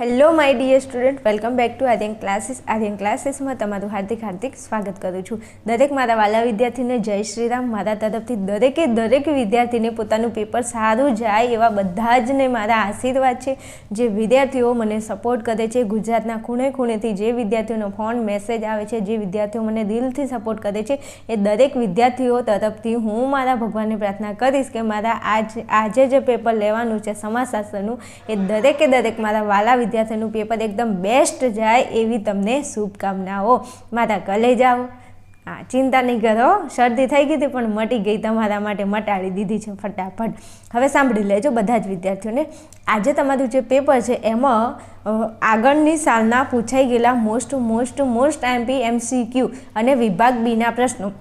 Hello my dear student welcome back to Aryan classes Aryan ક્લાસીસમાં તમારું હાર્દિક હાર્દિક સ્વાગત કરું છું. દરેક મારા વાલા વિદ્યાર્થીને જય શ્રી રામ. મારા તરફથી દરેકે દરેક વિદ્યાર્થીને પોતાનું પેપર સારું જાય એવા બધા જ ને મારા આશીર્વાદ છે. જે વિદ્યાર્થીઓ મને સપોર્ટ કરે છે, ગુજરાતના ખૂણે ખૂણેથી જે વિદ્યાર્થીઓનો ફોન મેસેજ આવે છે, જે વિદ્યાર્થીઓ મને દિલથી સપોર્ટ કરે છે, એ દરેક વિદ્યાર્થીઓ તરફથી હું મારા ભગવાનને પ્રાર્થના કરીશ કે મારા આજ, આજે જે પેપર લેવાનું છે સમાજશાસ્ત્રનું, એ દરેકે દરેક મારા વાલા વિદ્યાર્થીનું પેપર એકદમ બેસ્ટ જાય એવી તમને શુભકામનાઓ. મારા કલે જાઓ. હા, ચિંતા નહીં કરો. શરદી થઈ ગઈ હતી પણ મટી ગઈ તમારા માટે મટાડી દીધી છે ફટાફટ. હવે સાંભળી લેજો બધા જ વિદ્યાર્થીઓને. આજે તમારું જે પેપર છે એમાં આગળની સાલના પૂછાઈ ગયેલા most most most MP MCQ અને વિભાગ બીના પ્રશ્નો.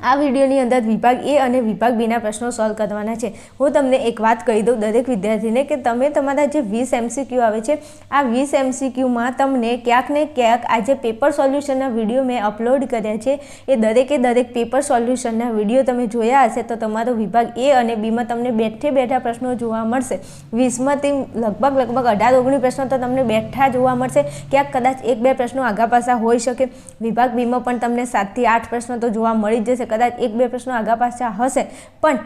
આ વિડીયોની અંદર વિભાગ એ અને વિભાગ બીના પ્રશ્નો સોલ્વ કરવાના છે. હું તમને એક વાત કહી દઉં દરેક વિદ્યાર્થીને કે તમે તમારા જે વીસ એમસીક્યુ આવે છે, આ વીસ એમસીક્યુમાં તમને ક્યાંક ને ક્યાંક આ જે પેપર સોલ્યુશનના વીડિયો મેં અપલોડ કર્યા છે, એ દરેકે દરેક પેપર સોલ્યુશનના વીડિયો તમે જોયા હશે તો તમારો વિભાગ એ અને બીમાં તમને બેઠે બેઠા પ્રશ્નો જોવા મળશે. વીસમાંથી લગભગ લગભગ અઢાર ઓગણીસ પ્રશ્નો તો તમને બેઠા જોવા મળશે. ક્યાંક કદાચ એક બે પ્રશ્નો આગા પાછા હોઈ શકે. વિભાગ બીમાં પણ તમને સાતથી આઠ પ્રશ્નો તો જોવા મળી જ જશે કદાચ એક બે પ્રશ્નો આગા પાછા હશે. પણ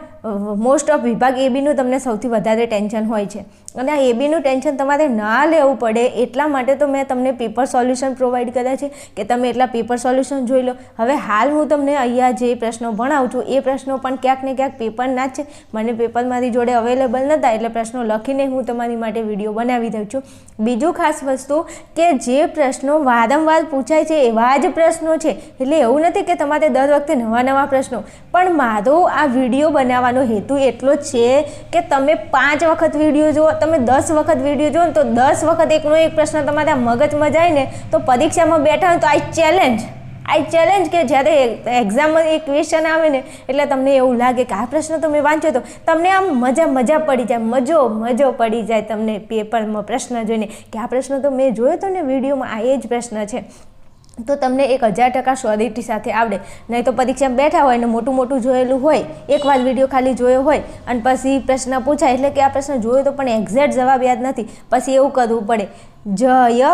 મોસ્ટ ઓફ વિભાગ એબીનું તમને સૌથી વધારે ટેન્શન હોય છે. અને આ એબીનું ટેન્શન તમારે ના લેવું પડે એટલા માટે તો મેં તમને પેપર સોલ્યુશન પ્રોવાઈડ કર્યા છે કે તમે એટલા પેપર સોલ્યુશન જોઈ લો. હવે હાલ હું તમને અહીંયા જે પ્રશ્નો ભણાવું છું, એ પ્રશ્નો પણ ક્યાંક ને ક્યાંક પેપરના જ છે. મને પેપર મારી જોડે અવેલેબલ નહોતા એટલે પ્રશ્નો લખીને હું તમારી માટે વીડિયો બનાવી દઉં છું. બીજું ખાસ વસ્તુ કે જે પ્રશ્નો વારંવાર પૂછાય છે એવા જ પ્રશ્નો છે. એટલે એવું નથી કે તમારે દર વખતે નવા નવા પ્રશ્નો. પણ મારો આ વીડિયો બનાવવાનો હેતુ એટલો છે કે તમે પાંચ વખત વીડિયો જુઓ, તમે દસ વખત વીડિયો જુઓ ને તો દસ વખત એકનો એક પ્રશ્ન તમારા મગજમાં જાય ને તો પરીક્ષામાં બેઠા હોય તો આ ચેલેન્જ. આ ચેલેન્જ કે જ્યારે એક્ઝામમાં એક ક્વેશ્ચન આવે ને એટલે તમને એવું લાગે કે આ પ્રશ્ન તો મેં વાંચ્યો તો તમને આમ મજા મજા પડી જાય, મજો મજો પડી જાય તમને પેપરમાં પ્રશ્ન જોઈને. કે આ પ્રશ્ન તો મેં જોયો તો ને વિડીયોમાં, આ એ જ પ્રશ્ન છે. તો તમને એક હજાર ટકા શ્યોરિટી સાથે આવડે. નહીં તો પરીક્ષામાં બેઠા હોય ને મોટું મોટું જોયેલું હોય એકવાર વીડિયો ખાલી જોયો હોય અને પછી પ્રશ્ન પૂછાય, એટલે કે આ પ્રશ્ન જોયો તો પણ એક્ઝેક્ટ જવાબ યાદ નથી. પછી એવું કરવું પડે. જય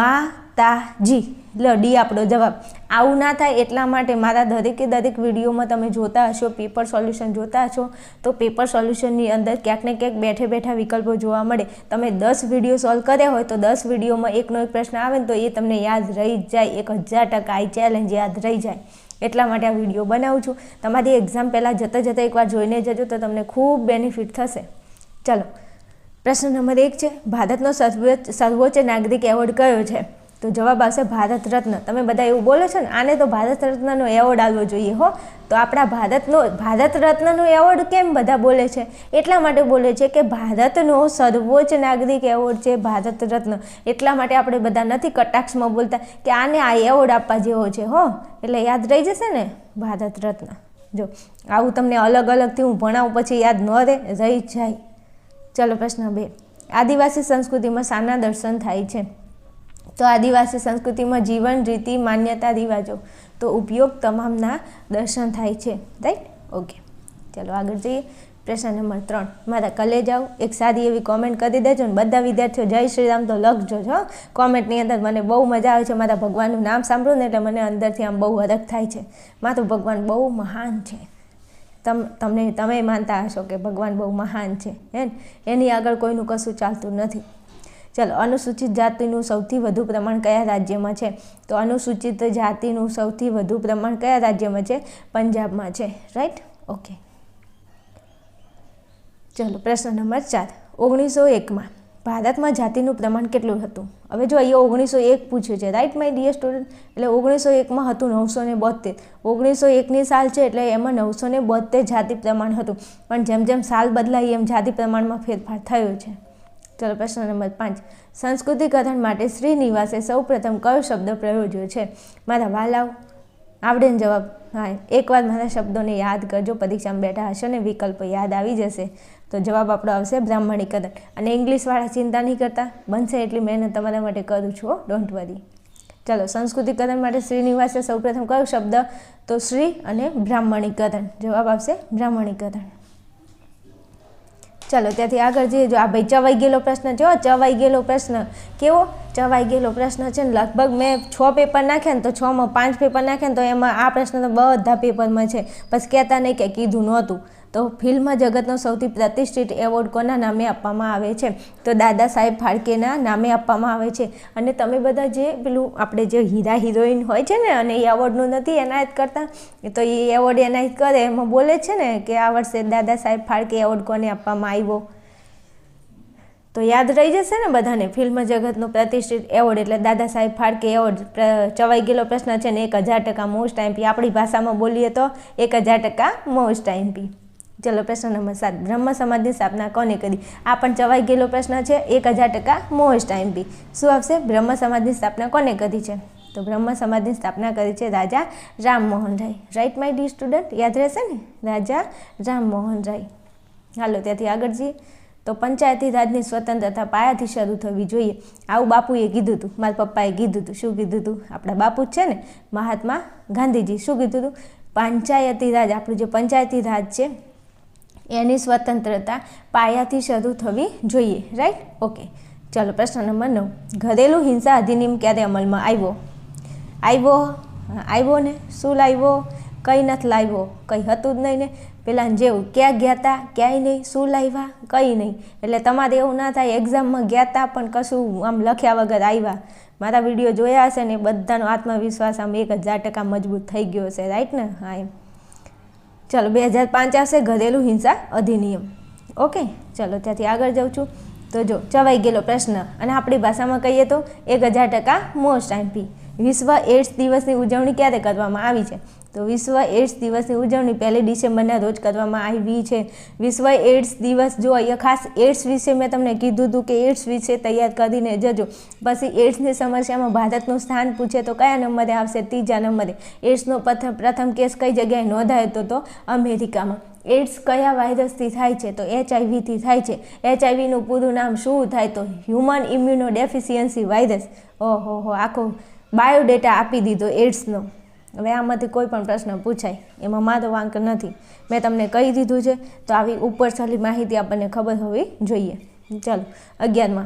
માતાજી. લો ડી આપણો જવાબ. આવું ના થાય એટલા માટે મારા દરેકે દરેક વિડીયોમાં તમે જોતા હશો પેપર સોલ્યુશન જોતા હશો, તો પેપર સોલ્યુશનની અંદર ક્યાંક ને ક્યાંક બેઠે બેઠા વિકલ્પો જોવા મળે. તમે દસ વીડિયો સોલ્વ કર્યા હોય તો દસ વિડીયોમાં એકનો એક પ્રશ્ન આવે ને તો એ તમને યાદ રહી જાય. એક હજાર ટકા આ ચેલેન્જ યાદ રહી જાય. એટલા માટે આ વીડિયો બનાવું છું. તમારી એક્ઝામ પહેલાં જતાં જતાં એકવાર જોઈને જજો તો તમને ખૂબ બેનિફિટ થશે. ચલો, પ્રશ્ન નંબર એક છે, ભારતનો સર્વોચ્ચ નાગરિક એવોર્ડ કયો છે? તો જવાબ આવશે ભારત રત્ન. તમે બધા એવું બોલો છો ને, આને તો ભારત રત્નનો એવોર્ડ આવવો જોઈએ હો. તો આપણા ભારતનો, ભારત રત્નનો એવોર્ડ કેમ બધા બોલે છે? એટલા માટે બોલે છે કે ભારતનો સર્વોચ્ચ નાગરિક એવોર્ડ છે ભારત રત્ન. એટલા માટે આપણે બધા નથી કટાક્ષમાં બોલતા કે આને આ એવોર્ડ આપવા જેવો છે હો. એટલે યાદ રહી જશે ને ભારત રત્ન. જો, આવું તમને અલગ અલગથી હું ભણાવું પછી યાદ ન રહે, રહી જાય. ચલો પ્રશ્ન બે. આદિવાસી સંસ્કૃતિમાં શાના દર્શન થાય છે. તો આદિવાસી સંસ્કૃતિમાં જીવન, રીતિ, માન્યતા, રિવાજો તો ઉપયોગ તમામના દર્શન થાય છે. રાઈટ ઓકે ચલો આગળ જઈએ. પ્રશ્ન નંબર ત્રણ. મારા કલે જાઓ એક સારી એવી કોમેન્ટ કરી દેજો ને બધા વિદ્યાર્થીઓ જય શ્રી રામ તો લખજો છો કોમેન્ટની અંદર મને બહુ મજા આવે છે. મારા ભગવાનનું નામ સાંભળું ને એટલે મને અંદરથી આમ બહુ હરખ થાય છે. મારું ભગવાન બહુ મહાન છે. તમ, તમને, તમે માનતા હશો કે ભગવાન બહુ મહાન છે. હે એની આગળ કોઈનું કશું ચાલતું નથી. ચલો, અનુસૂચિત જાતિનું સૌથી વધુ પ્રમાણ કયા રાજ્યમાં છે? તો અનુસૂચિત જાતિનું સૌથી વધુ પ્રમાણ કયા રાજ્યમાં છે? પંજાબમાં છે રાઈટ ઓકે ચલો, પ્રશ્ન નંબર ચાર. ઓગણીસો એકમાં ભારતમાં જાતિનું પ્રમાણ કેટલું હતું? હવે જો અહીંયા ઓગણીસો એક પૂછ્યું છે રાઈટ માય ડિયર સ્ટુડન્ટ એટલે ઓગણીસો એકમાં હતું નવસો ને બોતેર ઓગણીસો એકની સાલ છે એટલે એમાં નવસો ને બોતેર જાતિ પ્રમાણ હતું. પણ જેમ જેમ સાલ બદલાઈ એમ જાતિ પ્રમાણમાં ફેરફાર થયો છે. ચલો પ્રશ્ન નંબર પાંચ. સંસ્કૃતિકરણ માટે શ્રીનિવાસે સૌપ્રથમ કયો શબ્દ પ્રયોજ્યો છે? મારા વાલાવ આવડે ને જવાબ. હા, એકવાર મારા શબ્દોને યાદ કરજો, પરીક્ષામાં બેઠા હશો ને વિકલ્પ યાદ આવી જશે. તો જવાબ આપણો આવશે બ્રાહ્મણીકરણ અને ઇંગ્લિશવાળા ચિંતા નહીં કરતા? બનશે એટલી મહેનત તમારા માટે કરું છું ડોન્ટ વરી ચલો સંસ્કૃતિકરણ માટે શ્રીનિવાસે સૌપ્રથમ કયો શબ્દ? તો શ્રી અને બ્રાહ્મણી કથન. જવાબ આવશે બ્રાહ્મણીકરણ ચાલો, ત્યાંથી આગળ જઈએ. જો આ ભાઈ ચવાઈ ગયેલો પ્રશ્ન છે ચવાઈ ગયેલો પ્રશ્ન. કેવો? ચવાઈ ગયેલો પ્રશ્ન છે ને, લગભગ મેં છ પેપર નાખ્યા ને તો છમાં પાંચ પેપર નાખ્યા ને તો એમાં આ પ્રશ્ન તો બધા પેપરમાં છે. બસ કહેતા નહીં કે કીધું નહોતું. તો ફિલ્મ જગતનો સૌથી પ્રતિષ્ઠિત એવોર્ડ કોના નામે આપવામાં આવે છે? તો દાદા સાહેબ ફાળકેના નામે આપવામાં આવે છે. અને તમે બધા જે પેલું આપણે જે હીરા હિરોઈન હોય છે ને, અને એ એવોર્ડનું નથી એનાયત કરતા, તો એ એવોર્ડ એનાયત કરે, એમાં બોલે છે ને કે આ વર્ષે દાદા સાહેબ ફાળકે એવોર્ડ કોને આપવામાં આવ્યો? તો યાદ રહી જશે ને બધાને, ફિલ્મ જગતનો પ્રતિષ્ઠિત એવોર્ડ, એટલે દાદા સાહેબ ફાળકે એવોર્ડ ચવાઈ ગયેલો પ્રશ્ન છે ને, એક હજાર ટકા મોસ્ટ આઈમ્પી આપણી ભાષામાં બોલીએ તો એક હજાર ટકા મોસ્ટ આઈમ્પી ચલો પ્રશ્ન નંબર સાત. બ્રહ્મ સમાજની સ્થાપના કોને કરી? આ પણ ચવાઈ ગયેલો પ્રશ્ન છે. એક હજાર ટકા મોસ્ટ આઈમ્પી શું આવશે? બ્રહ્મ સમાજની સ્થાપના કોને કરી છે? તો બ્રહ્મ સમાજની સ્થાપના કરી છે Raja Rammohan Roy. Right my dear student યાદ રહેશે ને? રાજા રામમોહન રાય. હાલો, ત્યાંથી આગળ જઈએ. તો પંચાયતી રાજની સ્વતંત્રતા પાયાથી શરૂ થવી જોઈએ. આવું બાપુએ કીધું હતું. મારા પપ્પાએ કીધું હતું. શું કીધું હતું? આપણા બાપુ જ છે ને? મહાત્મા ગાંધીજી. શું કીધું હતું? પંચાયતી રાજ. આપણું જે પંચાયતી રાજ છે એની સ્વતંત્રતા પાયાથી શરૂ થવી જોઈએ રાઈટ ઓકે ચાલો, પ્રશ્ન નંબર નવ. ઘરેલું હિંસા અધિનિયમ ક્યારે અમલમાં આવ્યો? આવ્યો? આવ્યો ને? શું લાવ્યો? કંઈ નથી લાવ્યો. કંઈ હતું જ નહીં ને? પેલા જેવું ક્યાં ગયા હતા ક્યાંય નહીં? શું લાવ્યા? કંઈ નહીં. એટલે તમારે એવું ના થાય, એક્ઝામમાં ગયા હતા પણ કશું આમ લખ્યા વગર આવ્યા. મારા વીડિયો જોયા હશે ને બધાનો આત્મવિશ્વાસ આમ એક હજાર ટકા મજબૂત થઈ ગયો હશે રાઈટ ને? હા, એમ. ચલો, બે હજાર પાંચ આવશે ઘરેલું હિંસા અધિનિયમ. ઓકે, ચલો, ત્યાંથી આગળ જાઉં છું. તો જો ચવાઈ ગયેલો પ્રશ્ન. અને આપણી ભાષામાં કહીએ તો, એક હજાર ટકા મોસ્ટ આઈમ્પી વિશ્વ એડ્સ દિવસની ઉજવણી ક્યારે કરવામાં આવી છે? તો વિશ્વ એડ્સ દિવસની ઉજવણી પહેલી ડિસેમ્બરના રોજ કરવામાં આવી છે. વિશ્વ એડ્સ દિવસ જો અહીંયા ખાસ એડ્સ વિશે મેં તમને કીધું હતું કે એડ્સ વિશે તૈયાર કરીને જજો. પછી એડ્સની સમસ્યામાં ભારતનું સ્થાન પૂછે તો કયા નંબરે આવશે? ત્રીજા નંબરે. એડ્સનો પ્રથમ કેસ કઈ જગ્યાએ નોંધાયો હતો તો? અમેરિકામાં. એડ્સ કયા વાયરસથી થાય છે? તો એચઆઈવીથી થાય છે. એચઆઈવીનું પૂરું નામ શું થાય? તો હ્યુમન ઇમ્યુનો ડેફિશિયન્સી વાયરસ. ઓહો હો આખો બાયોડેટા આપી દીધો એડ્સનો હવે આમાંથી કોઈ પણ પ્રશ્ન પૂછાય, એમાં મારો વાંક નથી. મેં તમને કહી દીધું છે, તો આવી ઉપર ઉપરછલી માહિતી આપણને ખબર હોવી જોઈએ. ચાલો, અગિયારમાં.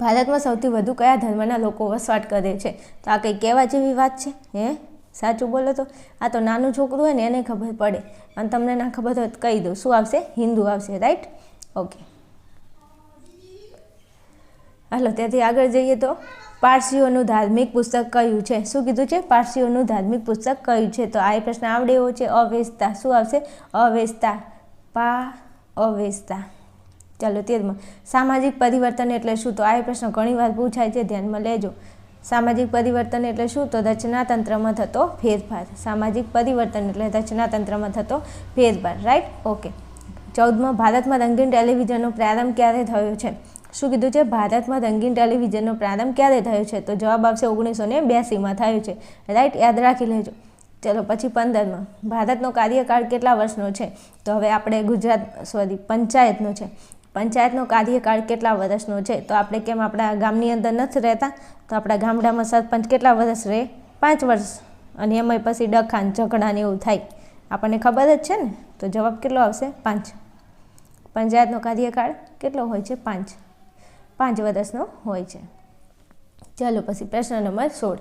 ભારતમાં સૌથી વધુ કયા ધર્મના લોકો વસવાટ કરે છે? તો આ કંઈ કહેવા જેવી વાત છે? હે? સાચું બોલો તો. આ તો નાનું છોકરું હોય ને, એને ખબર પડે. અને તમને ના ખબર હોય તો કહી દઉં. શું આવશે? હિન્દુ આવશે, રાઈટ? ઓકે. હાલો, ત્યાંથી આગળ જઈએ તો. પારસીઓનું ધાર્મિક પુસ્તક કયું છે? શું કીધું છે? પારસીઓનું ધાર્મિક પુસ્તક કયું છે? તો આ પ્રશ્ન આવડે એવો છે. અવેસ્તા. શું આવશે? અવેસ્તા. પા, અવેસ્તા. ચાલો તેરમાં. સામાજિક પરિવર્તન એટલે શું? તો આ પ્રશ્ન ઘણીવાર પૂછાય છે. ધ્યાનમાં લેજો. સામાજિક પરિવર્તન એટલે શું? તો રચનાતંત્રમાં થતો ફેરફાર. સામાજિક પરિવર્તન એટલે રચનાતંત્રમાં થતો ફેરફાર. રાઈટ? ઓકે. ચૌદમાં. ભારતમાં રંગીન ટેલિવિઝનનો પ્રારંભ ક્યારે થયો છે? શું કીધું છે? ભારતમાં રંગીન ટેલિવિઝનનો પ્રારંભ ક્યારે થયો છે? તો જવાબ આવશે ઓગણીસો ને બ્યાસીમાં. થયો છે. રાઈટ, યાદ રાખી લેજો. ચલો, પછી પંદરમાં. ભારતનો કાર્યકાળ કેટલા વર્ષનો છે? તો હવે આપણે ગુજરાત સોરી પંચાયતનો છે. પંચાયતનો કાર્યકાળ કેટલા વર્ષનો છે? તો આપણે કેમ આપણા ગામની અંદર નથી રહેતા? તો આપણા ગામડામાં સરપંચ કેટલા વર્ષ રહે? પાંચ વર્ષ. અને એમાંય પછી ડખાન, ઝઘડા ને એવું થાય. આપણને ખબર જ છે ને? તો જવાબ કેટલો આવશે? પાંચ. પંચાયતનો કાર્યકાળ કેટલો હોય છે? પાંચ. પાંચ વર્ષનો હોય છે. ચાલો પછી પ્રશ્ન નંબર સોળ.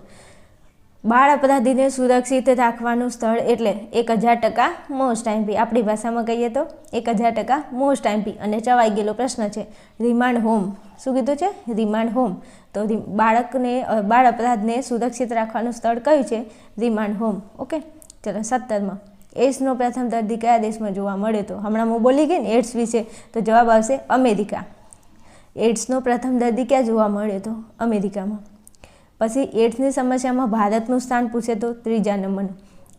બાળ અપરાધીને સુરક્ષિત રાખવાનું સ્થળ એટલે એક હજાર ટકા મોસ્ટ આઈમ્પી આપણી ભાષામાં કહીએ તો એક હજાર ટકા મોસ્ટ આઈમ્પી અને ચવાઈ ગયેલો પ્રશ્ન છે રિમાન્ડ હોમ શું કીધું છે? રિમાન્ડ હોમ તો બાળકને બાળ અપરાધને સુરક્ષિત રાખવાનું સ્થળ કયું છે? રિમાન્ડ હોમ ઓકે ચલો સત્તરમાં. એડ્સનો પ્રથમ દર્દી કયા દેશમાં જોવા મળે તો? હમણાં હું બોલી ગઈ ને એડ્સ વિશે, તો જવાબ આવશે અમેરિકા. એડ્સનો પ્રથમ દર્દી ક્યાં જોવા મળ્યો તો? અમેરિકામાં. પછી એડ્સની સમસ્યામાં ભારતનું સ્થાન પૂછે તો ત્રીજા નંબરનું.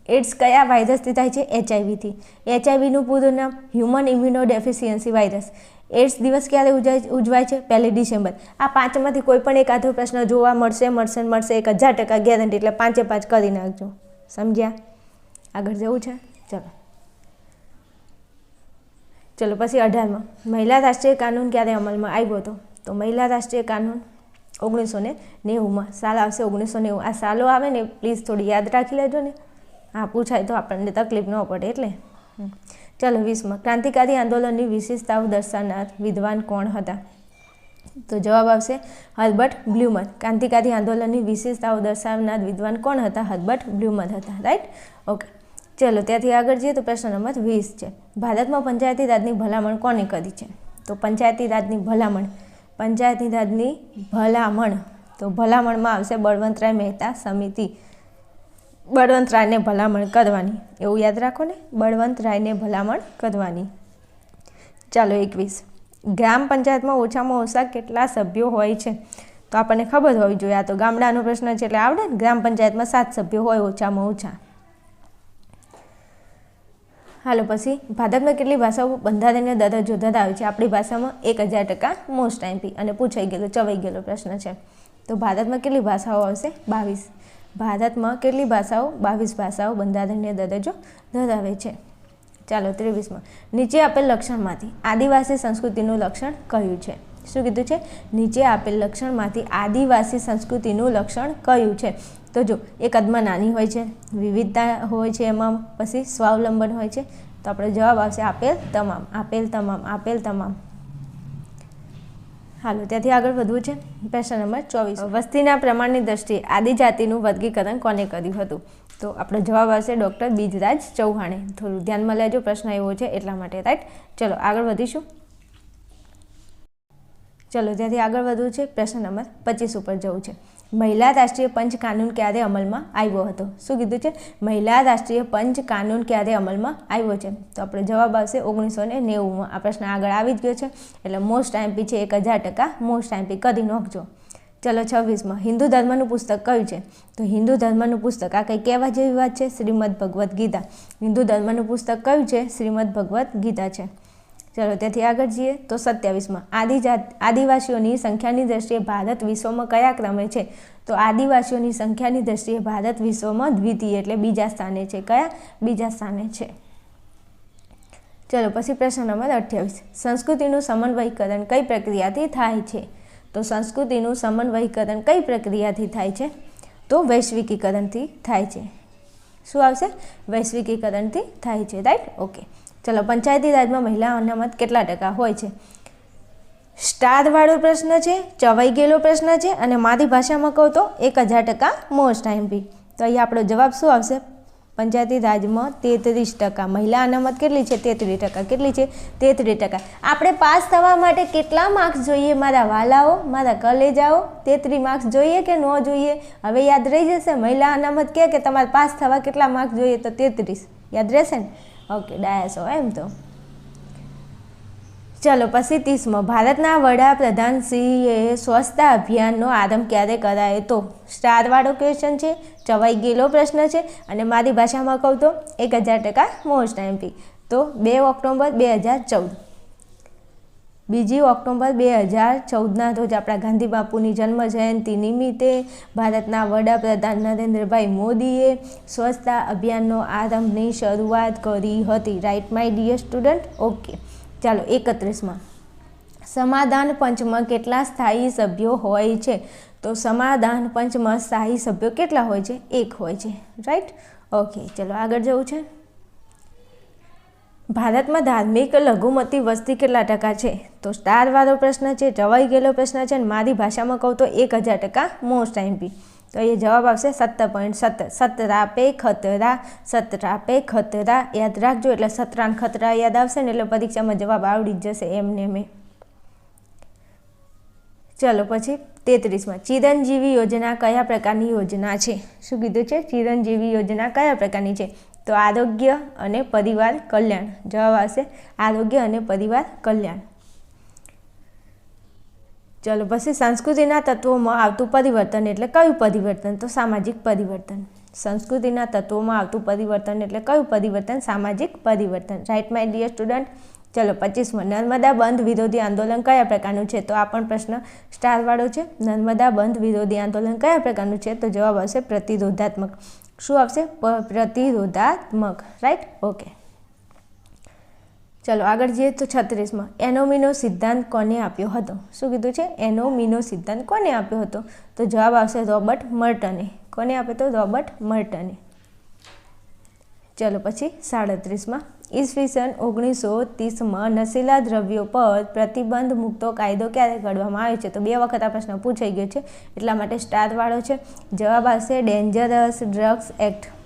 એડ્સ કયા વાયરસથી થાય છે? એચઆઈવીથી એચઆઈવીનું પૂરું નામ human immuno deficiency virus. AIDS દિવસ ક્યારે ઉજવાય ઉજવાય છે પહેલી ડિસેમ્બર. આ પાંચમાંથી કોઈ પણ એક આધો પ્રશ્ન જોવા મળશે મળશે મળશે, એક હજાર ટકા ગેરંટી, એટલે પાંચે પાંચ કરી નાખજો. સમજ્યા? આગળ જવું છે? ચલો. ચલો પછી અઢારમાં. મહિલા રાષ્ટ્રીય કાનૂન ક્યારે અમલમાં આવ્યો હતો? તો મહિલા રાષ્ટ્રીય કાનૂન ઓગણીસો ને નેવુંમાં. સાલ આવશે ઓગણીસો નેવું. આ સાલો આવે ને પ્લીઝ થોડી યાદ રાખી લેજો ને. હા, પૂછાય તો આપણને તકલીફ ન પડે એટલે. ચલો વીસમાં. ક્રાંતિકારી આંદોલનની વિશેષતાઓ દર્શાવનાર વિદ્વાન કોણ હતા? તો જવાબ આવશે હર્બર્ટ બ્લ્યુમન ક્રાંતિકારી આંદોલનની વિશેષતાઓ દર્શાવનાર વિદ્વાન કોણ હતા? હર્બર્ટ બ્લ્યુમન હતા. રાઈટ? ઓકે. ચલો, ત્યાંથી આગળ જઈએ તો પ્રશ્ન નંબર વીસ છે. ભારતમાં પંચાયતી રાજની ભલામણ કોને કરી છે? તો પંચાયતી રાજની ભલામણ, પંચાયતી રાજની ભલામણ. તો ભલામણમાં આવશે બળવંતરાય મહેતા સમિતિ. બળવંતરાયને ભલામણ કરવાની. એવું યાદ રાખો ને બળવંતરાયને ભલામણ કરવાની. ચાલો, એકવીસ. ગ્રામ પંચાયતમાં ઓછામાં ઓછા કેટલા સભ્યો હોય છે? તો આપણને ખબર હોવી જોઈએ. આ તો ગામડાનો પ્રશ્ન છે, એટલે આવડે ને? ગ્રામ પંચાયતમાં સાત સભ્યો હોય ઓછામાં ઓછા. હાલો, પછી ભારતમાં કેટલી ભાષાઓ બંધારણીય દરજ્જો ધરાવે છે? આપણી ભાષામાં એક હજાર ટકા મોસ્ટ ટાઈમપી અને પૂછાઈ ગયેલો, ચવાઈ ગયેલો પ્રશ્ન છે. તો ભારતમાં કેટલી ભાષાઓ આવશે? બાવીસ. ભારતમાં કેટલી ભાષાઓ, બાવીસ ભાષાઓ બંધારણીય દરજ્જો ધરાવે છે? ચાલો, ત્રેવીસમાં. નીચે આપેલ લક્ષણમાંથી આદિવાસી સંસ્કૃતિનું લક્ષણ કયું છે? શું કીધું છે? નીચે આપેલ લક્ષણમાંથી આદિવાસી સંસ્કૃતિનું લક્ષણ કયું છે? તો જો એ કદમાં નાની હોય છે, વિવિધતા હોય છે એમાં, પછી સ્વાવલંબન હોય છે, તો આપણે જવાબ આવશે આપેલ તમામ આપેલ તમામ આપેલ તમામ. હાલો, ત્યાંથી આગળ વધવું છે. પ્રશ્ન નંબર ચોવીસ. વસ્તીના પ્રમાણની દ્રષ્ટિએ આદિજાતિનું વર્ગીકરણ કોને કર્યું હતું? તો આપણો જવાબ આવશે ડૉક્ટર બીજરાજ ચૌહાણે. થોડું ધ્યાનમાં લેજો, પ્રશ્ન એવો છે એટલા માટે, રાઈટ? ચલો, આગળ વધીશું. ચલો, ત્યાંથી આગળ વધવું છે. પ્રશ્ન નંબર પચીસ ઉપર જવું છે. મહિલા રાષ્ટ્રીય પંચ કાનૂન ક્યારે અમલમાં આવ્યો હતો? શું કીધું છે? મહિલા રાષ્ટ્રીય પંચ કાનૂન ક્યારે અમલમાં આવ્યો છે? તો આપણે જવાબ આવશે ઓગણીસો ને નેવુંમાં. આ પ્રશ્ન આગળ આવી જ ગયો છે. એટલે મોસ્ટ આઈમ્પી છે એક હજાર ટકા. મોસ્ટ આઈમ્પી કરી નોખજો ચલો, છવ્વીસમાં. હિન્દુ ધર્મનું પુસ્તક કયું છે? તો હિન્દુ ધર્મનું પુસ્તક આ કંઈ કહેવા જેવી વાત છે? શ્રીમદ ભગવદ્ ગીતા. હિન્દુ ધર્મનું પુસ્તક કયું છે? શ્રીમદ ભગવદ્ ગીતા છે. ચલો ત્યાંથી આગળ જઈએ. તો સત્યાવીસમાં આદિજાત આદિવાસીઓની સંખ્યાની દ્રષ્ટિએ ભારત વિશ્વમાં કયા ક્રમે છે? તો આદિવાસીઓની સંખ્યાની દ્રષ્ટિએ ભારત વિશ્વમાં દ્વિતીય એટલે બીજા સ્થાને છે. કયા? બીજા સ્થાને છે. ચલો પછી પ્રશ્ન નંબર અઠ્યાવીસ. સંસ્કૃતિનું સમન્વયકરણ કઈ પ્રક્રિયાથી થાય છે? તો સંસ્કૃતિનું સમન્વયકરણ કઈ પ્રક્રિયાથી થાય છે? તો વૈશ્વિકીકરણથી થાય છે. શું આવશે? વૈશ્વિકીકરણથી થાય છે રાઈટ ઓકે ચલો, પંચાયતી રાજમાં મહિલાઓના અનામત કેટલા ટકા હોય છે? સ્ટારવાળો પ્રશ્ન છે, ચવાઈ ગયેલો પ્રશ્ન છે અને મારી ભાષામાં કહું તો એક હજાર ટકા મોસ્ટ બી તો અહીંયા આપણો જવાબ શું આવશે? પંચાયતી રાજમાં તેત્રીસ ટકા, મહિલા અનામત કેટલી છે? તેત્રીસ ટકા. કેટલી છે? તેત્રીસ ટકા. આપણે પાસ થવા માટે કેટલા માર્ક્સ જોઈએ? મારા વાલાઓ, મારા કલેજાઓ તેત્રીસ માર્ક્સ જોઈએ કે ન જોઈએ? હવે યાદ રહી જશે, મહિલા અનામત કહે કે તમારે પાસ થવા કેટલા માર્ક્સ જોઈએ? તો તેત્રીસ. યાદ રહેશે ને? ઓકે, ડાયસો, એમ તો. ચલો પછી ત્રીસમાં. ભારતના વડાપ્રધાન શ્રીએ સ્વચ્છતા અભિયાનનો આરંભ ક્યારે કરાયો તો? સ્ટારવાળો ક્વેશ્ચન છે ચવાઈ ગયેલો પ્રશ્ન છે અને મારી ભાષામાં કહું તો એક હજાર ટકા મોસ્ટ એમપી તો બે ઓક્ટોબર બે હજાર ચૌદ. બીજી ઓક્ટોબર બે હજાર ચૌદના રોજ આપણા ગાંધી બાપુની જન્મ જયંતિ નિમિત્તે ભારતના વડાપ્રધાન નરેન્દ્રભાઈ મોદીએ સ્વચ્છતા અભિયાનનો આરંભની શરૂઆત કરી હતી. Right my dear student okay ચાલો, એકત્રીસમાં. સમાધાન પંચમાં કેટલા સ્થાયી સભ્યો હોય છે? તો સમાધાન પંચમાં સ્થાયી સભ્યો કેટલા હોય છે? એક હોય છે. રાઈટ ઓકે ચલો, આગળ જવું છે. ભારતમાં ધાર્મિક લઘુમતી વસ્તી કેટલા ટકા છે? તો સ્ટારવાળો પ્રશ્ન છે, જવાઈ ગયેલો પ્રશ્ન છે અને મારી ભાષામાં કહું તો એક હજાર ટકા મોસ્ટ એમપી તો એ જવાબ આવશે સત્તર પોઈન્ટ સત્તર. સતરા પે ખતરા, સતરા પે ખતરા. યાદ રાખજો, એટલે સતરાન ખતરા યાદ આવશે ને એટલે પરીક્ષામાં જવાબ આવડી જ જશે એમને મેં. ચલો પછી તેત્રીસમાં, ચિરંજીવી યોજના કયા પ્રકારની યોજના છે? શું કીધું છે? ચિરંજીવી યોજના કયા પ્રકારની છે? તો આરોગ્ય અને પરિવાર કલ્યાણ. જવાબ આવશે આરોગ્ય અને પરિવાર કલ્યાણ. ચલો, પછી સંસ્કૃતિના તત્વોમાં આવતું પરિવર્તન એટલે કયું પરિવર્તન? તો સામાજિક પરિવર્તન. સંસ્કૃતિના તત્વોમાં આવતું પરિવર્તન એટલે કયું પરિવર્તન? સામાજિક પરિવર્તન. રાઈટ માય ડિયર સ્ટુડન્ટ ચલો, પચીસમાં. નર્મદા બંધ વિરોધી આંદોલન કયા પ્રકારનું છે? તો આ પણ પ્રશ્ન સ્ટારવાળો છે. નર્મદા બંધ વિરોધી આંદોલન કયા પ્રકારનું છે? તો જવાબ આવશે પ્રતિરોધાત્મક. શું આવશે? પ્રતિરોધાત્મક. રાઈટ ઓકે ચલો આગળ જઈએ તો છત્રીસમાં. એનોમિનો સિદ્ધાંત કોને આપ્યો હતો? શું કીધું છે? એનોમિનો સિદ્ધાંત કોને આપ્યો હતો? તો જવાબ આવશે રોબર્ટ મર્ટને. કોને આપ્યો તો? રોબર્ટ મર્ટને. ચલો પછી સાડત્રીસમાં. ઈસવીસન ઓગણીસો ત્રીસમાં નશીલા દ્રવ્યો પર પ્રતિબંધ મૂકતો કાયદો ક્યારે ઘડવામાં આવ્યો છે? તો બે વખત આ પ્રશ્ન પૂછાઈ ગયો છે. એટલા માટે સ્ટારવાળો છે. જવાબ આવશે ડેન્જરસ ડ્રગ્સ એક્ટ.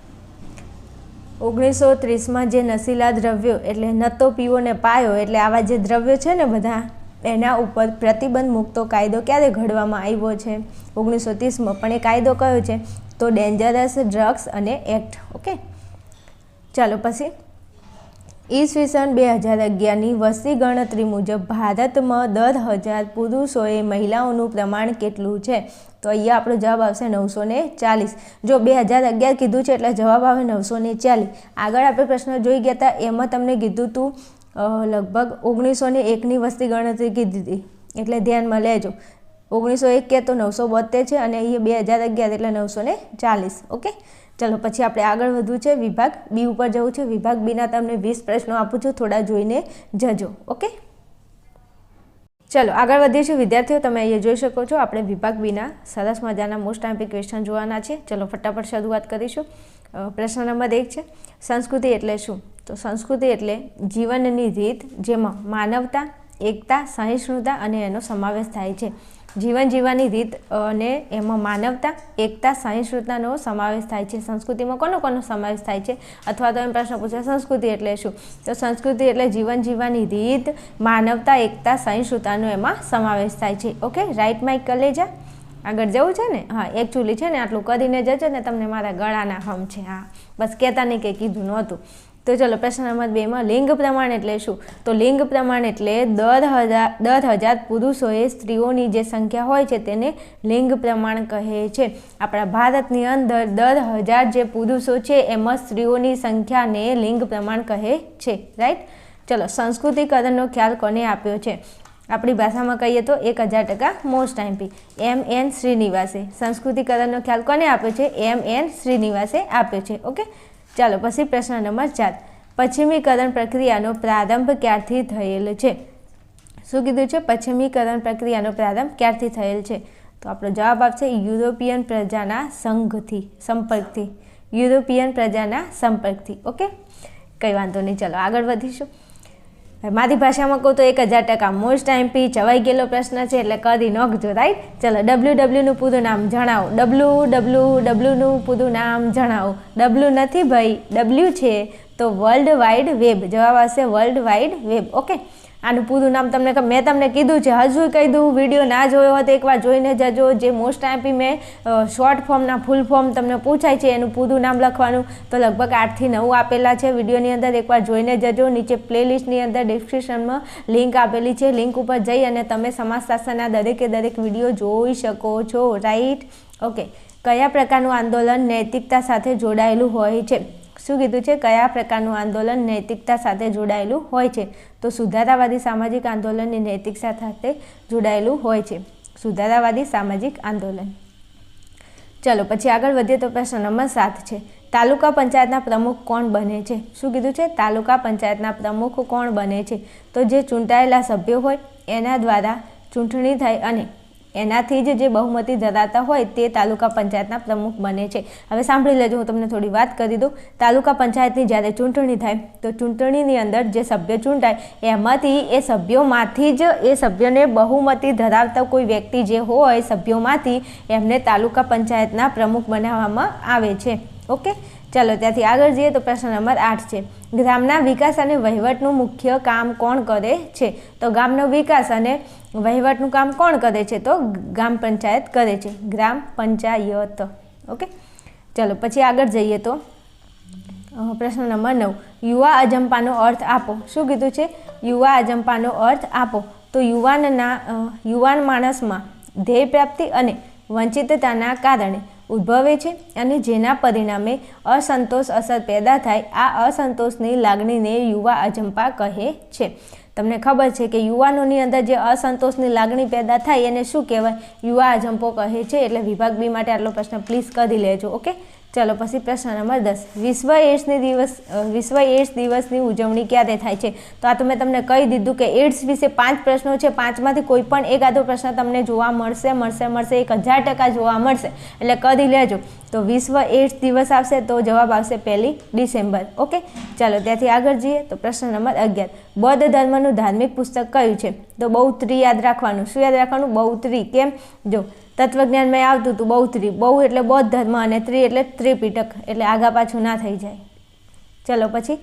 ઓગણીસો ત્રીસમાં જે નશીલા દ્રવ્યો એટલે નતો પીવો ને પાયો એટલે આવા જે દ્રવ્યો છે ને બધા, એના ઉપર પ્રતિબંધ મૂકતો કાયદો ક્યારે ઘડવામાં આવ્યો છે? ઓગણીસો ત્રીસમાં પણ એ કાયદો કયો છે? તો ડેન્જરસ ડ્રગ્સ અને એક્ટ ઓકે ચાલો પછી ઈસવીસન બે હજાર અગિયારની વસ્તી ગણતરી મુજબ ભારતમાં દર હજાર પુરુષોએ મહિલાઓનું પ્રમાણ કેટલું છે? તો અહીંયા આપણો જવાબ આવશે નવસો ને ચાલીસ. જો બે હજાર અગિયાર કીધું છે એટલે જવાબ આવે નવસો ને ચાલીસ. આગળ આપણે પ્રશ્ન જોઈ ગયા હતા, એમાં તમને કીધું હતું લગભગ ઓગણીસો ને એકની વસ્તી ગણતરી કીધી હતી. એટલે ધ્યાનમાં લેજો. ઓગણીસો એક કે તો નવસો બોતેર છે અને અહીંયા બે હજાર અગિયાર એટલે નવસો ને ચાલીસ. ઓકે? ચલો પછી આપણે આગળ વધવું છે વિભાગ બી ઉપર જવું છે. વિભાગ બીના તમને વીસ પ્રશ્નો આપું છું. થોડા જોઈને જજો. ઓકે? ચલો આગળ વધીએ છીએ. વિદ્યાર્થીઓ, તમે અહીંયા જોઈ શકો છો, આપણે વિભાગ બીના સરસ મજાના મોસ્ટ આઈમ્પી ક્વેશ્ચન જોવાના છે. ચલો ફટાફટ શરૂઆત કરીશું. પ્રશ્ન નંબર એક છે, સંસ્કૃતિ એટલે શું? તો સંસ્કૃતિ એટલે જીવનની રીત જેમાં માનવતા એકતા, સહિષ્ણુતા અને એનો સમાવેશ થાય છે. જીવન જીવવાની રીત અને એમાં માનવતા, એકતા, સહિષ્ણુતાનો સમાવેશ થાય છે. સંસ્કૃતિમાં કોનો કોનો સમાવેશ થાય છે? અથવા તો એમ પ્રશ્ન પૂછે, સંસ્કૃતિ એટલે શું? તો સંસ્કૃતિ એટલે જીવન જીવવાની રીત, માનવતા, એકતા, સહિષ્ણુતાનો એમાં સમાવેશ થાય છે. ઓકે રાઈટ માઇક કલેજા આગળ જવું છે ને? હા એકચ્યુઅલી છે ને, આટલું કરીને જજો ને, તમને મારા ગળાના હમ છે. હા, બસ કહેતા નહીં કંઈ કીધું નહોતું. તો ચલો પ્રશ્ન નંબર બેમાં લિંગ પ્રમાણ એટલે શું? તો લિંગ પ્રમાણ એટલે દર હજાર દર હજાર પુરુષોએ સ્ત્રીઓની જે સંખ્યા હોય છે તેને લિંગ પ્રમાણ કહે છે. આપણા ભારતની અંદર દર હજાર જે પુરુષો છે એમાં સ્ત્રીઓની સંખ્યાને લિંગ પ્રમાણ કહે છે રાઈટ ચલો સંસ્કૃતિકરણનો ખ્યાલ કોને આપ્યો છે? આપણી ભાષામાં કહીએ તો એક હજાર ટકા મોસ્ટ આઈમ્પી એમ એન શ્રીનિવાસે. સંસ્કૃતિકરણનો ખ્યાલ કોને આપ્યો છે? એમ એન શ્રીનિવાસે આપ્યો છે ઓકે ચાલો પછી પ્રશ્ન નંબર ચાર. પશ્ચિમીકરણ પ્રક્રિયાનો પ્રારંભ ક્યારથી થયેલ છે? શું કીધું છે? પશ્ચિમીકરણ પ્રક્રિયાનો પ્રારંભ ક્યારથી થયેલ છે? તો આપણો જવાબ આપશે યુરોપિયન પ્રજાના સંઘથી, સંપર્કથી. યુરોપિયન પ્રજાના સંપર્કથી, ઓકે? કંઈ વાંધો નહીં. ચાલો આગળ વધીશું. મારી ભાષામાં કહું તો એક હજાર ટકા મોસ્ટ ટાઈમપી ચવાઈ ગયેલો પ્રશ્ન છે એટલે કરી નોખજો રાઈટ ચલો ડબલ્યુ ડબલ્યુનું પૂરું નામ જણાવો. ડબલ્યુ ડબલ્યુ ડબલ્યુનું પૂરું નામ જણાવો. ડબલ્યુ નથી ભાઈ ડબલ્યુ છે. તો વર્લ્ડ વાઇડ વેબ જવાબ આવશે વર્લ્ડ વાઇડ વેબ ઓકે આનું પૂરું નામ તમને મેં તમને કીધું છે. હજુ કહી દઉં વીડિયો ના જોયો હોય તો એકવાર જોઈને જજો. જે મોસ્ટ ટાઈમ મેં શોર્ટ ફોર્મના ફૂલ ફોર્મ તમને પૂછાય છે, એનું પૂરું નામ લખવાનું. તો લગભગ આઠથી નવ આપેલા છે. વિડીયોની અંદર એકવાર જોઈને જજો. નીચે પ્લેલિસ્ટની અંદર ડિસ્ક્રિપ્શનમાં લિંક આપેલી છે. લિંક ઉપર જઈ અને તમે સમાજશાસ્ત્રના દરેકે દરેક વીડિયો જોઈ શકો છો. રાઈટ ઓકે કયા પ્રકારનું આંદોલન નૈતિકતા સાથે જોડાયેલું હોય છે? શું કીધું છે? કયા પ્રકારનું આંદોલન નૈતિકતા સાથે જોડાયેલું હોય છે? તો સુધારાવાદી સામાજિક આંદોલનની નૈતિકતા સાથે જોડાયેલું હોય છે. સુધારાવાદી સામાજિક આંદોલન. ચલો, પછી આગળ વધીએ તો પ્રશ્ન નંબર સાત છે. તાલુકા પંચાયતના પ્રમુખ કોણ બને છે? શું કીધું છે? તાલુકા પંચાયતના પ્રમુખ કોણ બને છે? તો જે ચૂંટાયેલા સભ્યો હોય, એના દ્વારા ચૂંટણી થાય અને એનાથી જ જે બહુમતી ધરાવતા હોય તે તાલુકા પંચાયતના પ્રમુખ બને છે. હવે સાંભળી લેજો, હું તમને થોડી વાત કરી દઉં. તાલુકા પંચાયતની જ્યારે ચૂંટણી થાય, તો ચૂંટણીની અંદર જે સભ્ય ચૂંટાય, એમાંથી એ સભ્યોમાંથી જ એ સભ્યને બહુમતી ધરાવતા કોઈ વ્યક્તિ જે હોય, સભ્યોમાંથી એમને તાલુકા પંચાયતના પ્રમુખ બનાવવામાં આવે છે. ઓકે? ચાલો ત્યાંથી આગળ જઈએ તો પ્રશ્ન નંબર આઠ છે. ગ્રામના વિકાસ અને વહીવટનું મુખ્ય કામ કોણ કરે છે? તો ગામનો વિકાસ અને વહીવટનું કામ કોણ કરે છે? તો ગ્રામ પંચાયત કરે છે. ગ્રામ પંચાયત. ઓકે? ચાલો પછી આગળ જઈએ તો. પ્રશ્ન નંબર નવ. યુવા અજંપાનો અર્થ આપો. શું કીધું છે? યુવા અજંપાનો અર્થ આપો. તો યુવાનના યુવાન માણસમાં ધ્યેય પ્રાપ્તિ અને વંચિતતાના કારણે ઉદ્ભવે છે અને જેના પરિણામે અસંતોષ અસર પેદા થાય, આ અસંતોષની લાગણીને યુવા અજંપા કહે છે. તમને ખબર છે કે યુવાનોની અંદર જે અસંતોષની લાગણી પેદા થાય એને શું કહેવાય? યુવા અજંપો કહે છે. એટલે વિભાગ બી માટે આટલો પ્રશ્ન પ્લીઝ કરી લેજો ઓકે ચલો પછી પ્રશ્ન નંબર દસ. વિશ્વ એડ્સની દિવસ વિશ્વ એડ્સ દિવસની ઉજવણી ક્યારે થાય છે? તો આ તો મેં તમને કહી દીધું કે એડ્સ વિશે પાંચ પ્રશ્નો છે. પાંચમાંથી કોઈ પણ એકાદો પ્રશ્ન તમને જોવા મળશે મળશે મળશે. એક હજાર ટકા જોવા મળશે. એટલે કરી લેજો. તો વિશ્વ એડ્સ દિવસ આવશે તો જવાબ આવશે પહેલી ડિસેમ્બર. ઓકે? ચાલો ત્યાંથી આગળ જઈએ. તો પ્રશ્ન નંબર અગિયાર. બૌદ્ધ ધર્મનું ધાર્મિક પુસ્તક કયું છે? તો બૌત્રી યાદ રાખવાનું. શું યાદ રાખવાનું? બૌત્રી કેમ? જો તત્વજ્ઞાનમાં આવતું હતું બૌત્રી બહુ એટલે બૌદ્ધ ધર્મ અને ત્રિ એટલે ત્રિપીટક, એટલે આગા પાછું ના થઈ જાય. ચલો પછી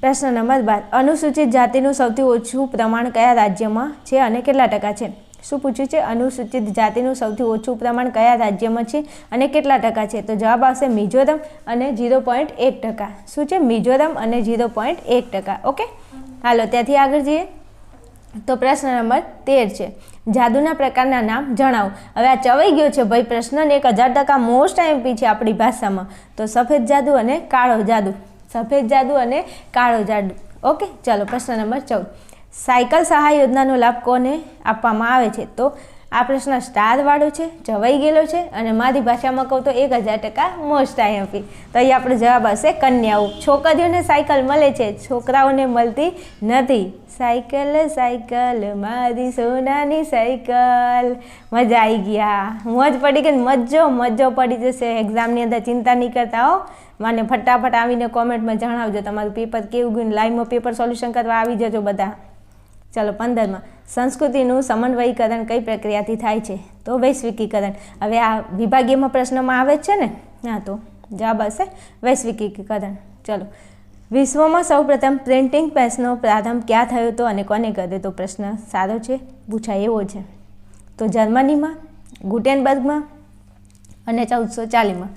પ્રશ્ન નંબર બાર, અનુસૂચિત જાતિનું સૌથી ઓછું પ્રમાણ કયા રાજ્યમાં છે અને કેટલા ટકા છે? શું પૂછ્યું છે? અનુસૂચિત જાતિનું સૌથી ઓછું પ્રમાણ કયા રાજ્યમાં છે અને કેટલા ટકા છે? તો જવાબ આવશે મિઝોરમ અને ઝીરો પોઈન્ટ એક ટકા. શું છે? મિઝોરમ અને ઝીરો પોઈન્ટ એક ટકા. ઓકે? હાલો, ત્યાંથી આગળ જઈએ. તો પ્રશ્ન નંબર તેર છે. જાદુના પ્રકારના નામ જણાવો. હવે આ ચવાઈ ગયો છે ભાઈ પ્રશ્નને એક હજાર ટકા મોસ્ટ એમપી છે આપણી ભાષામાં. તો સફેદ જાદુ અને કાળો જાદુ. સફેદ જાદુ અને કાળો જાદુ. ઓકે, ચાલો પ્રશ્ન નંબર ચૌદ. સાયકલ સહાય યોજનાનો લાભ કોને આપવામાં આવે છે? તો આ પ્રશ્ન સ્ટારવાળો છે, જવાઈ ગયેલો છે અને મારી ભાષામાં કહું તો એક હજાર ટકા મોસ્ટ આઈએમપી તો અહીં આપણો જવાબ હશે કન્યાઓ છોકરીઓને સાયકલ મળે છે, છોકરાઓને મળતી નથી. સાયકલ સાયકલ, મારી સોનાની સાયકલ. મજા આવી ગયા. મોજ પડી ગઈ મજો મજો પડી જશે. એક્ઝામની અંદર ચિંતા નહીં કરતા હો. મને ફટાફટ આવીને કોમેન્ટમાં જણાવજો તમારું પેપર કેવું ગયું લાઈવમાં પેપર સોલ્યુશન કરવા આવી જજો બધા. ચાલો પંદરમાં. સંસ્કૃતિનું સમન્વયીકરણ કઈ પ્રક્રિયાથી થાય છે? તો વૈશ્વિકીકરણ. હવે આ વિભાગીયમાં પ્રશ્નમાં આવે છે ને? હા, તો જવાબ હશે વૈશ્વિકીકરણ. ચલો. વિશ્વમાં સૌપ્રથમ પ્રિન્ટિંગ પ્રેસનો પ્રારંભ ક્યાં થયો હતો અને કોને કર્યો તો પ્રશ્ન સારો છે, પૂછાય એવો છે. તો જર્મનીમાં, ગુટેનબર્ગમાં અને ચૌદસો ચાલીસમાં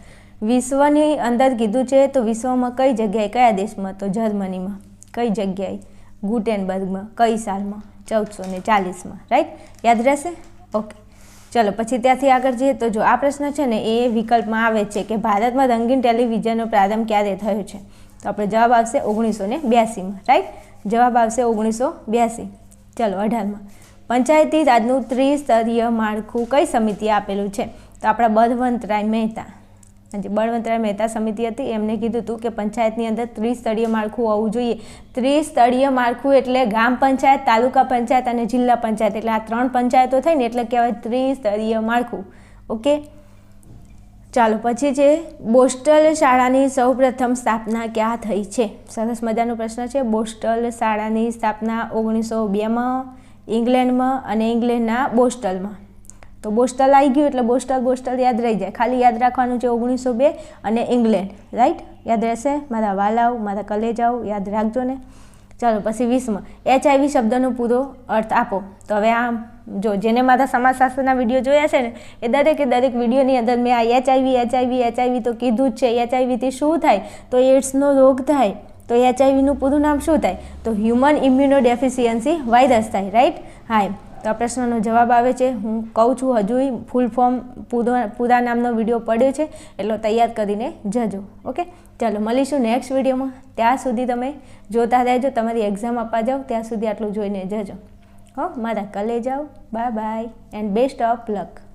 વિશ્વની અંદર કીધું છે તો વિશ્વમાં કઈ જગ્યાએ? કયા દેશમાં? તો જર્મનીમાં. કઈ જગ્યાએ? ગુટેનબર્ગમાં કઈ સાલમાં? ચૌદસો ને ચાલીસમાં. રાઈટ યાદ રહેશે? ઓકે ચલો, પછી ત્યાંથી આગળ જઈએ તો જો આ પ્રશ્ન છે ને, એ વિકલ્પમાં આવે છે કે ભારતમાં રંગીન ટેલિવિઝનનો પ્રારંભ ક્યારે થયો છે? તો આપણે જવાબ આવશે ઓગણીસો ને બ્યાસીમાં. રાઈટ જવાબ આવશે ઓગણીસો બ્યાસી. ચલો, અઢારમાં. પંચાયતી રાજનું ત્રિસ્તરીય માળખું કઈ સમિતિએ આપેલું છે? તો આપણા બળવંતરાય મહેતા. જે બળવંતરાય મહેતા સમિતિ હતી, એમને કીધું હતું કે પંચાયતની અંદર ત્રિસ્તરીય માળખું હોવું જોઈએ. ત્રિસ્તરીય માળખું એટલે ગામ પંચાયત, તાલુકા પંચાયત અને જિલ્લા પંચાયત, એટલે આ ત્રણ પંચાયતો થઈ ને એટલે કહેવાય ત્રિસ્તરીય માળખું. ઓકે? ચાલો, પછી છે, બોસ્ટલ શાળાની સૌપ્રથમ સ્થાપના ક્યાં થઈ છે? સરસ મજાનો પ્રશ્ન છે. બોસ્ટલ શાળાની સ્થાપના ઓગણીસો બેમાં ઇંગ્લેન્ડમાં અને ઇંગ્લેન્ડના બોસ્ટલમાં તો બોસ્ટલ આવી ગયું એટલે બોસ્ટલ બોસ્ટલ યાદ રહી જાય. ખાલી યાદ રાખવાનું છે ઓગણીસો બે અને ઇંગ્લેન્ડ. રાઈટ યાદ રહેશે? મારા વાલાઓ, મારા કલેજાઓ, યાદ રાખજો ને. ચાલો, પછી વીસમાં. એચઆઈવી શબ્દનો પૂરો અર્થ આપો. તો હવે આ જો જેને મારા સમાજશાસ્ત્રના વીડિયો જોયા છે ને, એ દરેકે દરેક વિડીયોની અંદર મેં આ એચઆઈવી એચઆઈવી એચઆઈવી તો કીધું જ છે. એચઆઈવીથી શું થાય? તો એડ્સનો રોગ થાય. તો એચઆઈવીનું પૂરું નામ શું થાય? તો હ્યુમન ઇમ્યુનો ડેફિશિયન્સી વાયરસ થાય. રાઈટ હા તો આ પ્રશ્નનો જવાબ આવે છે. હું કહું છું, હજુય ફૂલ ફોર્મ પૂરા નામનો વીડિયો પડ્યો છે, એટલો તૈયાર કરીને જજો. ઓકે ચાલો, મળીશું નેક્સ્ટ વિડીયોમાં ત્યાં સુધી તમે જોતા રહેજો, તમારી એક્ઝામ આપવા જાઓ, ત્યાં સુધી આટલું જોઈને જજો. હો, મારા કલે જાઓ. Bye bye and best of luck